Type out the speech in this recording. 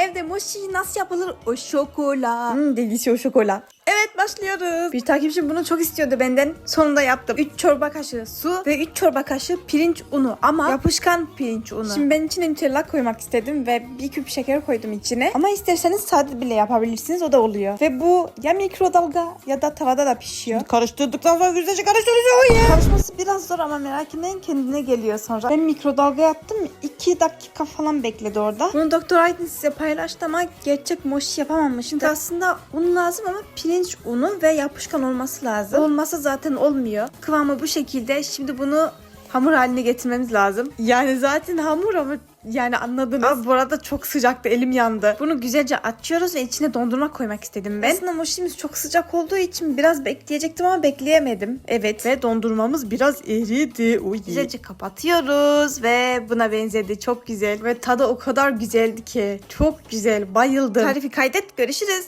Evde mochi nasıl yapılır? O şokola. Hmm, delisi o şokola. Evet başlıyoruz. Bir takipçim bunu çok istiyordu benden. Sonunda yaptım. 3 çorba kaşığı su ve 3 çorba kaşığı pirinç unu ama yapışkan pirinç unu. Şimdi ben içine Nutella koymak istedim ve bir küp şeker koydum içine. Ama isterseniz sade bile yapabilirsiniz o da oluyor. Ve bu ya mikrodalga ya da tavada da pişiyor. Karıştırdıktan sonra güzelce karıştıracağız. Karışması biraz zor ama merak etmeyin kendine geliyor sonra. Ben mikrodalga yaptım 2 dakika falan bekledi orada. Bunu Doktor Aydın size paylaştı ama gerçek moşi yapamamışım. Şimdi aslında un lazım ama pirinç unu ve yapışkan olması lazım. Olmasa zaten olmuyor. Kıvamı bu şekilde. Şimdi bunu hamur haline getirmemiz lazım. Yani zaten hamur ama yani anladınız. Abi bu arada çok sıcaktı elim yandı. Bunu güzelce açıyoruz ve içine dondurma koymak istedim ben. Aslında moşimiz çok sıcak olduğu için biraz bekleyecektim ama bekleyemedim. Evet ve dondurmamız biraz eridi. Uy. Güzelce kapatıyoruz ve buna benzedi. Çok güzel ve tadı o kadar güzeldi ki. Çok güzel bayıldım. Tarifi kaydet görüşürüz.